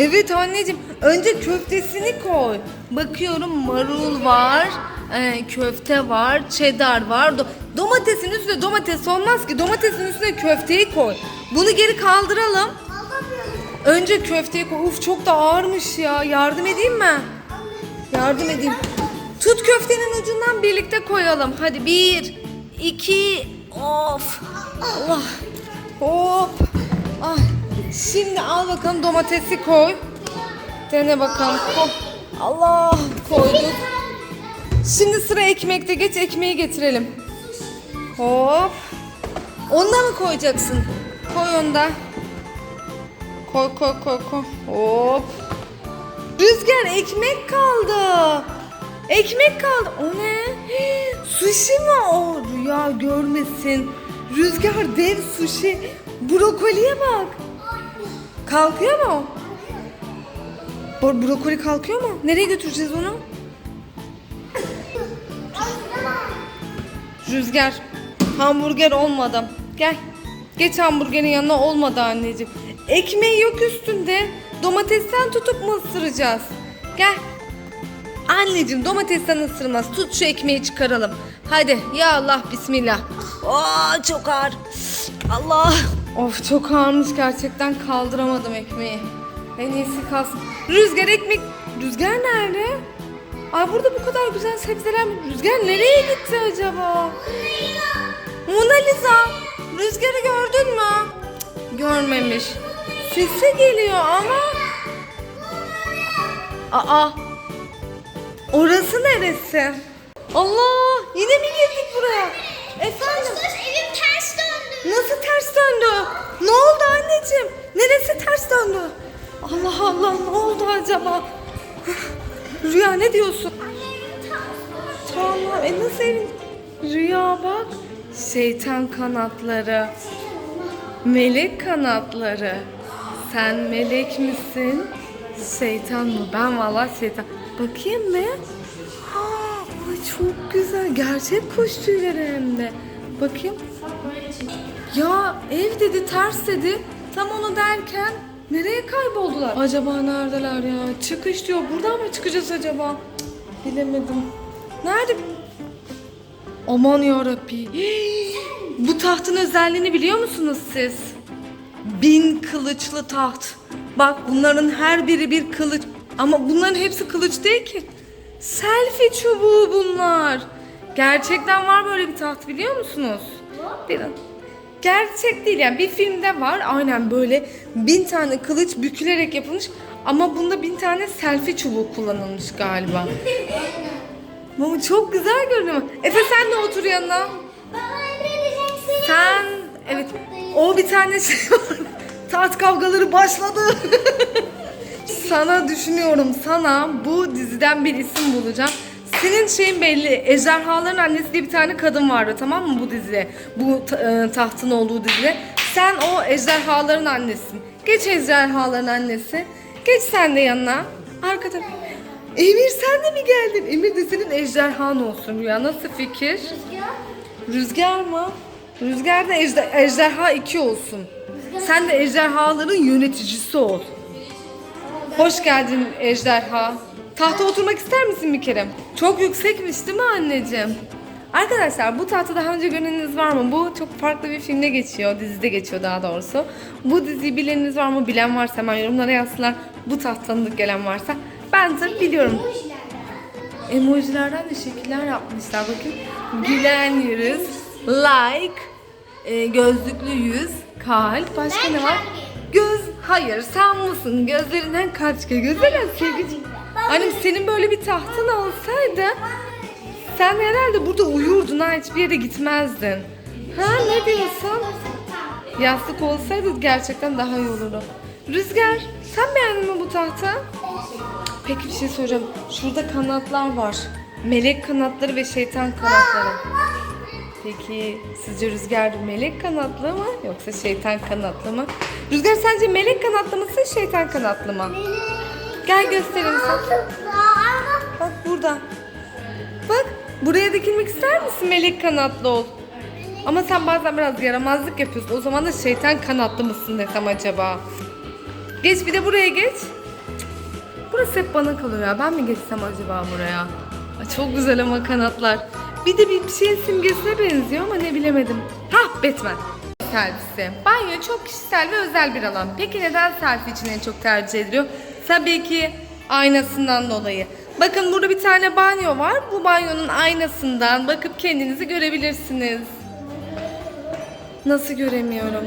Evet anneciğim. Önce köftesini koy. Bakıyorum marul var. e, köfte var. Cheddar var. do- domatesin üstüne domates olmaz ki. Domatesin üstüne köfteyi koy. Bunu geri kaldıralım. Önce köfteyi koy. Uf çok da ağırmış ya. Yardım edeyim mi? Yardım edeyim. Tut köftenin ucundan birlikte koyalım. Hadi bir, iki, of. Allah. Hop. Ah. Şimdi al bakalım domatesi koy. Dene bakalım. Koy. Allah koyduk. Şimdi sıra ekmekte. Geç ekmeği getirelim. Hop. Onda mı koyacaksın? Koy onda. Koy koy koy koy. Hop. Rüzgar ekmek kaldı. Ekmek kaldı. O ne? Sushi mi o? Rüya görmesin. Rüzgar dev sushi. Brokoliye bak. Kalkıyor mu? Bro- brokoli kalkıyor mu? Nereye götüreceğiz onu? Rüzgar. Hamburger olmadı. Gel. Geç hamburgerin yanına olmadı anneciğim. Ekmeği yok üstünde. Domatesten tutup mu ısıracağız? Gel. Anneciğim domatesten ısırmaz. Tut şu ekmeği çıkaralım. Hadi ya Allah bismillah. Aa çok ağır. Allah. Of çok ağırmış gerçekten kaldıramadım ekmeği. En iyisi kalsın. Rüzgar ekmek. Rüzgar nerede? Ay burada bu kadar güzel sebzeler mi? Rüzgar nereye gitti acaba? Mona Lisa. Rüzgarı gördün mü? Cık, Görmemiş. Sesi geliyor ama. Aa. Orası neresi? Allah! Yine mi girdik buraya? Efendim? evim ters döndü. Nasıl ters döndü? Ne oldu anneciğim? Neresi ters döndü? Allah Allah ne oldu acaba? Rüya ne diyorsun? Tamam e nasıl evin? Rüya bak. Şeytan kanatları. Melek kanatları. Sen melek misin? Şeytan mı? Ben vallahi şeytan. Bakayım mı? Ha, ay çok güzel. Gerçek kuş tüyleri hem de. Bakayım. Ya ev dedi ters dedi. Tam onu derken nereye kayboldular? Acaba neredeler ya? Çıkış diyor. Buradan mı çıkacağız acaba? Cık, bilemedim. Nerede? Aman yarabbi. Bu tahtın özelliğini biliyor musunuz siz? Bin kılıçlı taht. Bak bunların her biri bir kılıç. Ama bunların hepsi kılıç değil ki. Selfie çubuğu bunlar. Gerçekten var böyle bir taht biliyor musunuz? Bir Gerçek değil yani bir filmde var aynen böyle bin tane kılıç bükülerek yapılmış ama bunda bin tane selfie çubuğu kullanılmış galiba. Ama çok güzel görünüyor. Efe sen de otur yanına. Sen evet o bir tane şey var. Taht kavgaları başladı. sana düşünüyorum sana bu diziden bir isim bulacağım. Senin şeyin belli. Ejderhaların annesi diye bir tane kadın vardı tamam mı bu dizide? Bu e, tahtın olduğu dizide. Sen o ejderhaların annesin. Geç ejderhaların annesi. Geç sen de yanına. Arkada. Emir sen de mi geldin? Emir de senin ejderhan olsun Rüya. Nasıl fikir? Rüzgar mı? Rüzgar da ejder- ejderha 2 olsun. Sen de ejderhaların yöneticisi ol. Hoş geldin ejderha. Tahta oturmak ister misin bir kere? Çok yüksekmiş değil mi anneciğim? Arkadaşlar bu tahta daha önce göreniniz var mı? Bu çok farklı bir filmde geçiyor, dizide geçiyor daha doğrusu. Bu diziyi bileniniz var mı? Bilen varsa hemen yorumlara yazsınlar. Bu taht tanıdık gelen varsa. Ben de biliyorum. Emojilerden de şekiller yapmışlar. Bakın gülen yüz, like, e, gözlüklü yüz, kalp. Başka ne var? Göz, hayır sen mısın? Gözlerinden kaç kere? Gözlerinden sevgi. Annem senin böyle bir tahtın olsaydı sen herhalde burada uyurdun ha hiçbir yere gitmezdin. Ha ne diyorsun? Yastık olsaydı gerçekten daha iyi olurdu. Rüzgar sen beğendin mi bu tahtı? Peki bir şey soracağım. Şurada kanatlar var. Melek kanatları ve şeytan kanatları. Peki sizce Rüzgar melek kanatlı mı yoksa şeytan kanatlı mı? Rüzgar sence melek kanatlı mısın şeytan kanatlı mı? Gel göstereyim sana. Bak burada. Bak buraya dikilmek ister misin melek kanatlı ol? Ama sen bazen biraz yaramazlık yapıyorsun. O zaman da şeytan kanatlı mısın desem acaba? Geç bir de buraya geç. burası hep bana kalıyor ya. Ben mi geçsem acaba buraya? Ay, çok güzel ama kanatlar. Bir de bir şeyin simgesine benziyor ama ne bilemedim. Hah Batman. Servisi. Banyo çok kişisel ve özel bir alan. Peki neden selfie için en çok tercih ediliyor? Tabii ki aynasından dolayı. Bakın burada bir tane banyo var. Bu banyonun aynasından bakıp kendinizi görebilirsiniz. Nasıl göremiyorum?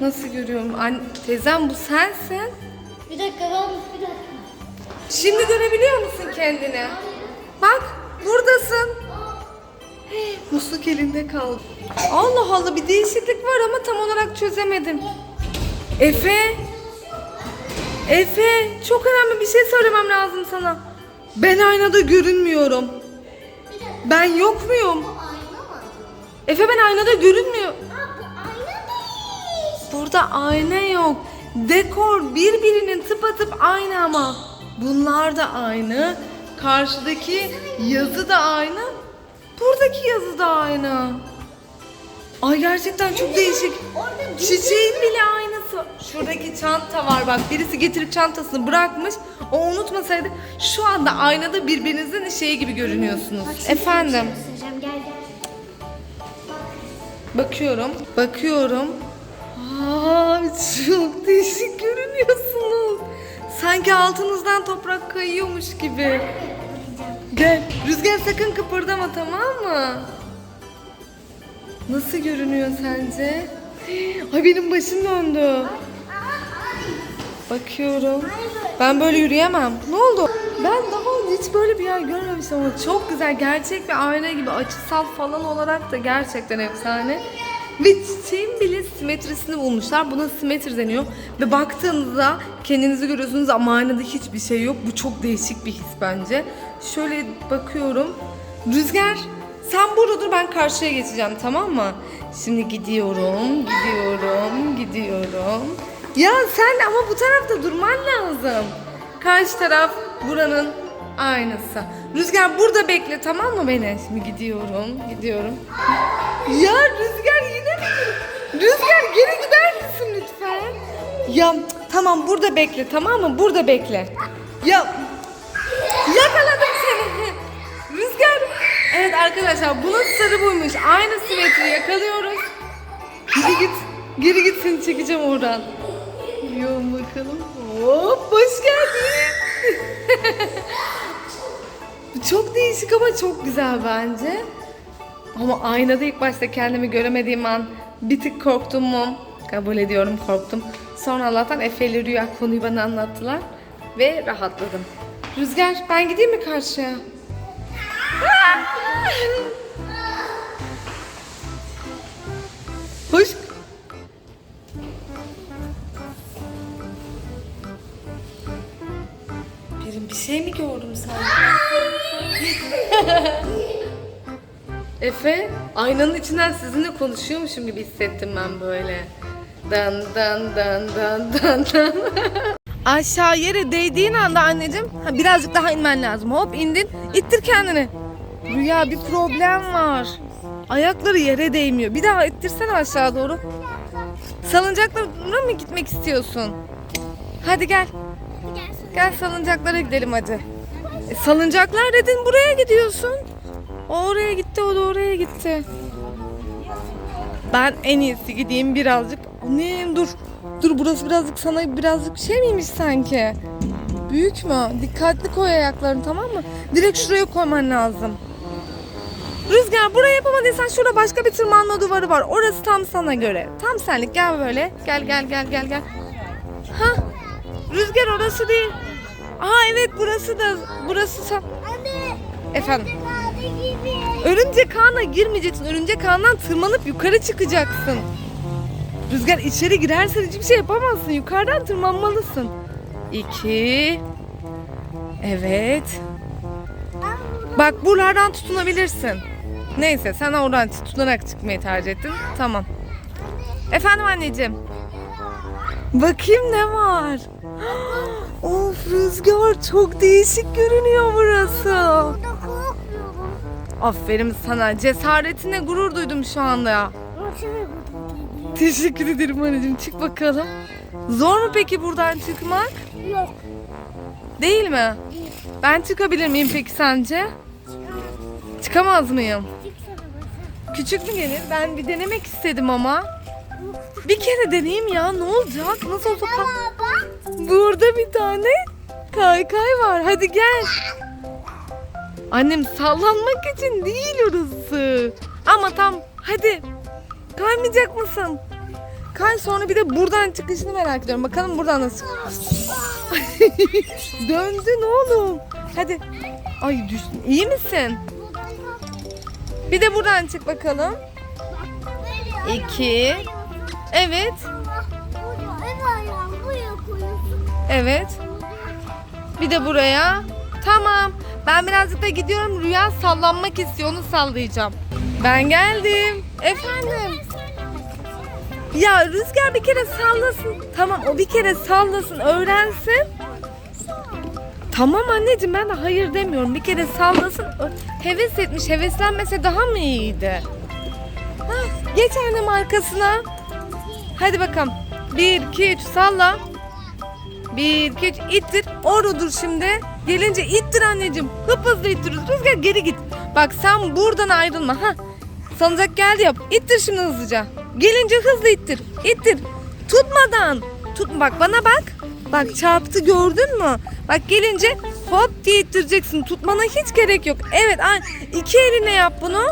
Nasıl görüyorum? Anne, teyzem bu sensin. Bir dakika ben bir dakika. Şimdi görebiliyor musun kendini? Bak buradasın. Hey, Musluk elinde kaldı. Allah Allah bir değişiklik var ama tam olarak çözemedim. Efe. Efe çok önemli bir şey söylemem lazım sana. Ben aynada görünmüyorum. Ben yok muyum? Efe ben aynada görünmüyor. Aa bu ayna değil. Burada ayna yok. Dekor birbirinin tıpatıp aynı ama. Bunlar da aynı. Karşıdaki yazı da aynı. Buradaki yazı da aynı. Ay gerçekten çok değişik. Çiçeğin bile aynısı. Şuradaki çanta var bak. Birisi getirip çantasını bırakmış. O unutmasaydı şu anda aynada birbirinizin şeyi gibi görünüyorsunuz. Efendim. Göstereceğim gel gel. Bakıyorum. Bakıyorum. Aa, çok değişik görünüyorsunuz. Sanki altınızdan toprak kayıyormuş gibi. Gel. Rüzgar sakın kıpırdama tamam mı? Nasıl görünüyor sence? Ay benim başım döndü. Bakıyorum. Ben böyle yürüyemem. Ne oldu? Ben daha önce hiç böyle bir yer görmemiştim ama çok güzel. Gerçek bir ayna gibi açısal falan olarak da gerçekten efsane. Ve çiçeğin bile simetrisini bulmuşlar. Buna simetri deniyor. Ve baktığınızda kendinizi görüyorsunuz ama aynada hiçbir şey yok. Bu çok değişik bir his bence. Şöyle bakıyorum. Rüzgar sen burada dur ben karşıya geçeceğim tamam mı? Şimdi gidiyorum, gidiyorum, gidiyorum. Ya sen ama bu tarafta durman lazım. Karşı taraf buranın aynısı. Rüzgar burada bekle tamam mı beni? Şimdi gidiyorum, gidiyorum. Ya Rüzgar yine mi? Rüzgar geri gider misin lütfen? Ya tamam burada bekle tamam mı? Burada bekle. Ya yakaladım. Evet arkadaşlar bunun sırrı buymuş. Aynı simetri yakalıyoruz. Geri git. Geri git seni çekeceğim oradan. Yoğun bakalım. Hop hoş geldin. Çok değişik ama çok güzel bence. Ama aynada ilk başta kendimi göremediğim an bir tık korktum mu? Kabul ediyorum korktum. Sonra Allah'tan Efe ile Rüya konuyu bana anlattılar ve rahatladım. Rüzgar ben gideyim mi karşıya? Hoş. Birim bir şey mi gördüm sanki? Efe, aynanın içinden sizinle konuşuyormuşum gibi hissettim ben böyle. Dan dan dan dan dan dan. Aşağı yere değdiğin anda anneciğim ha, birazcık daha inmen lazım. Hop indin, ittir kendini. Rüya bir problem var. Ayakları yere değmiyor. Bir daha ittirsene aşağı doğru. Salıncaklara mı gitmek istiyorsun? Hadi gel. Gel salıncaklara gidelim hadi. E, salıncaklar dedin buraya gidiyorsun. O oraya gitti, o da oraya gitti. Ben en iyisi gideyim birazcık. Annem dur. Dur burası birazcık sana birazcık şey miymiş sanki? Büyük mü? Dikkatli koy ayaklarını tamam mı? Direkt şuraya koyman lazım. Rüzgar buraya yapamadıysan şurada başka bir tırmanma duvarı var. Orası tam sana göre. Tam senlik gel böyle. Gel gel gel gel gel. Ha? Rüzgar orası değil. Aa evet burası da burası sen. Efendim. Örümcek ağına girmeyeceksin. Örümcek ağından tırmanıp yukarı çıkacaksın. Rüzgar içeri girersen hiçbir şey yapamazsın. Yukarıdan tırmanmalısın. İki. Evet. Bak buralardan tutunabilirsin. Neyse sen oradan tutunarak çıkmayı tercih ettin. Tamam. Efendim anneciğim. Bakayım ne var. Of Rüzgar çok değişik görünüyor burası. Aferin sana. Cesaretine gurur duydum şu anda ya. Teşekkür ederim anneciğim. Çık bakalım. Zor mu peki buradan çıkmak? Yok. Değil mi? Ben çıkabilir miyim peki sence? Çıkamaz mıyım? Küçük mü gelir? Ben bir denemek istedim ama. Bir kere deneyeyim ya ne olacak? Nasıl olsa Baba. Burada bir tane kaykay var. Hadi gel. Annem sallanmak için değil orası. Ama tam hadi. Kaymayacak mısın? Kay sonra bir de buradan çıkışını merak ediyorum. Bakalım buradan nasıl. Döndün oğlum. Hadi. Ay düş. İyi misin? Bir de buradan çık bakalım. İki. Evet. Evet. Bir de buraya. Tamam. Ben birazcık da gidiyorum. Rüya sallanmak istiyor. Onu sallayacağım. Ben geldim. Efendim. Ya Rüzgar bir kere sallasın. Tamam o bir kere sallasın. Öğrensin. Tamam anneciğim ben de hayır demiyorum. Bir kere sallasın. Heves etmiş. Heveslenmese daha mı iyiydi? Hah, geç annem arkasına. Hadi bakalım. Bir, iki, üç salla. Bir, iki, üç ittir. Orada dur şimdi. Gelince ittir anneciğim. Hıp hızlı ittir. Rüzgar geri git. Bak sen buradan ayrılma. ha. Salıncak geldi yap. İttir şimdi hızlıca. Gelince hızlı ittir. İttir. Tutmadan. Tut bak bana bak. Bak çarptı gördün mü? Bak gelince hop diye ittireceksin. Tutmana hiç gerek yok. Evet iki eline yap bunu.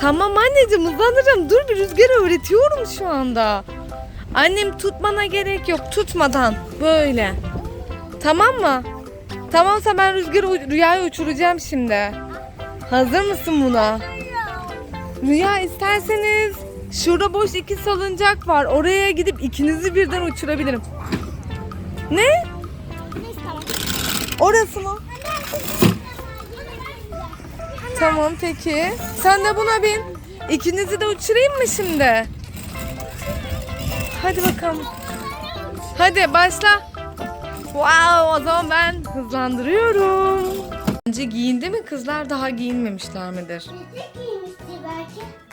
Tamam anneciğim hızlanırım. Dur bir rüzgarı öğretiyorum şu anda. Annem tutmana gerek yok. Tutmadan. Böyle. Tamam mı? Tamamsa ben rüzgarı rüyayı uçuracağım şimdi. Hazır mısın buna? Rüya isterseniz şurada boş iki salıncak var. Oraya gidip ikinizi birden uçurabilirim. Ne? Orası mı? Tamam peki. Sen de buna bin. İkinizi de uçurayım mı şimdi? Hadi bakalım. Hadi başla. Wow o zaman ben hızlandırıyorum. Önce giyindi mi kızlar daha giyinmemişler midir?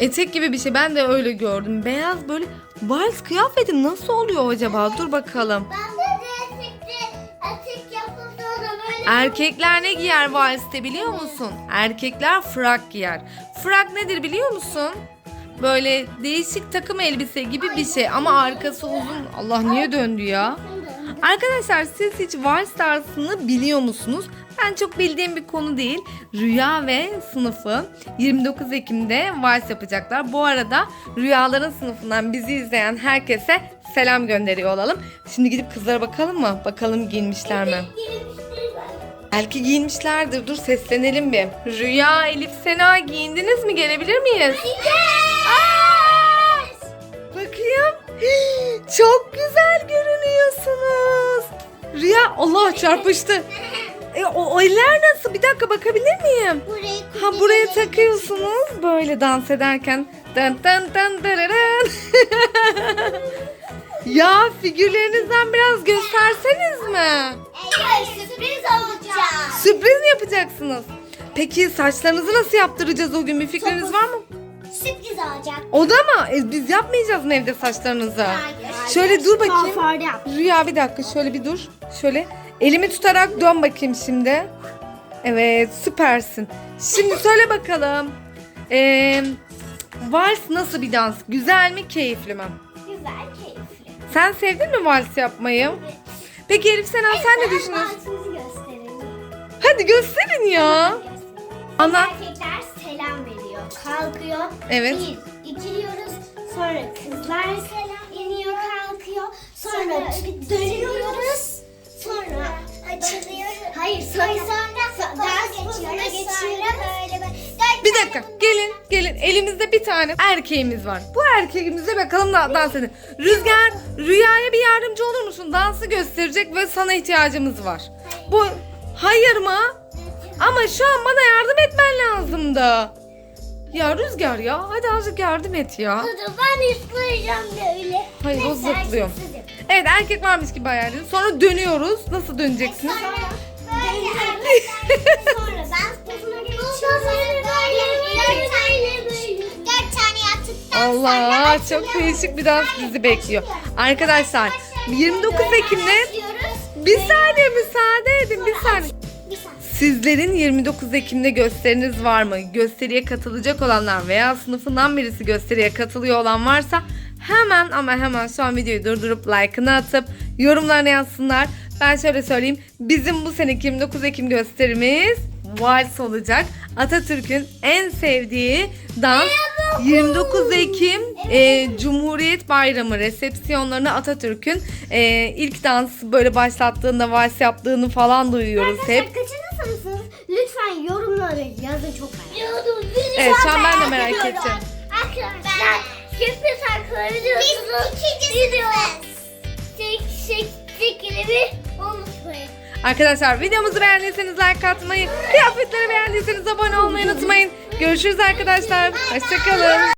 Etek gibi bir şey ben de öyle gördüm. Beyaz böyle vals kıyafeti nasıl oluyor acaba? Dur bakalım. Ben de etekte etek yapıldığında böyle Erkekler ne giyer valste biliyor musun? Erkekler frak giyer. Frak nedir biliyor musun? Böyle değişik takım elbise gibi bir şey ama arkası uzun. Allah niye döndü ya? Arkadaşlar siz hiç vals tarzını biliyor musunuz? Ben çok bildiğim bir konu değil. Rüya ve sınıfı 29 Ekim'de vals yapacaklar. Bu arada Rüyaların sınıfından bizi izleyen herkese selam gönderiyor olalım. Şimdi gidip kızlara bakalım mı? Bakalım giyinmişler mi? Belki giyinmişlerdir. Dur seslenelim bir. Rüya, Elif, Sena giyindiniz mi? Gelebilir miyiz? Aa! Bakayım. Çok güzel görünüyorsunuz. Rüya Allah çarpıştı. E, o, o eller nasıl? Bir dakika bakabilir miyim? burayı Ha buraya takıyorsunuz böyle dans ederken. Dın dın dın dırırın. ya figürlerinizden biraz gösterseniz mi? Evet, sürpriz olacak. Sürpriz mi yapacaksınız? Peki saçlarınızı nasıl yaptıracağız o gün? Bir fikriniz var mı? Sürpriz olacak. O da mı? E, biz yapmayacağız mı evde saçlarınızı? Hayır. Şöyle dur bakayım. Kuaförde yap. Rüya bir dakika şöyle bir dur. Şöyle elimi tutarak dön bakayım şimdi. Evet süpersin. Şimdi söyle bakalım. Ee, vals nasıl bir dans? Güzel mi keyifli mi? Güzel, keyifli. Sen sevdin mi vals yapmayı? Peki Elif Sena sen ne düşünüyorsun? Dansımızı gösterelim. Hadi gösterin ya. Ana. Erkekler selam veriyor. Kalkıyor. Evet. Bir, iki diyoruz. Sonra kızlar selam iniyor, kalkıyor. Sonra, dönüyoruz. Sonra açılıyoruz. Hayır, sonra, sonra dans pozuna geçiyoruz. Böyle böyle. Bir dakika gelin gelin elimizde bir tane erkeğimiz var. Bu erkeğimize bakalım da dans edin. Rüzgar rüyaya bir yardımcı olur musun? Dansı gösterecek ve sana ihtiyacımız var. Bu hayır mı? Ama şu an bana yardım etmen lazım da. Ya Rüzgar ya hadi azıcık yardım et ya. Dur, ben zıplayacağım böyle. Hayır o zıplıyor. Evet erkek varmış gibi hayal edin. Sonra dönüyoruz. Nasıl döneceksiniz? Sonra böyle arkadaşlar sonra dans pozuna geçiyoruz. Böyle böyle dört tane böyle. Dört tane yaptıktan Allah çok değişik bir dans bizi bekliyor. Arkadaşlar 29 Ekim'de bir saniye müsaade edin bir saniye. Bir saniye. Sizlerin 29 Ekim'de gösteriniz var mı? Gösteriye katılacak olanlar veya sınıfından birisi gösteriye katılıyor olan varsa hemen ama hemen şu an videoyu durdurup like'ını atıp yorumlarına yazsınlar. Ben şöyle söyleyeyim. Bizim bu seneki 29 Ekim gösterimiz vals olacak. Atatürk'ün en sevdiği dans 29 Ekim e, Cumhuriyet Bayramı resepsiyonlarını Atatürk'ün e, ilk dans böyle başlattığında vals yaptığını falan duyuyoruz hep. Kaçıncı sınıfsınız? Lütfen yorumlara yazın çok merak Evet, şu an ben de merak ettim. Arkadaşlar sürpriz şarkıları diyorsunuz. Biz ikinci sınıfız. Şekilimi unutmayın. Arkadaşlar videomuzu beğendiyseniz like atmayı, kıyafetleri beğendiyseniz abone olmayı unutmayın. Görüşürüz arkadaşlar. Hoşçakalın.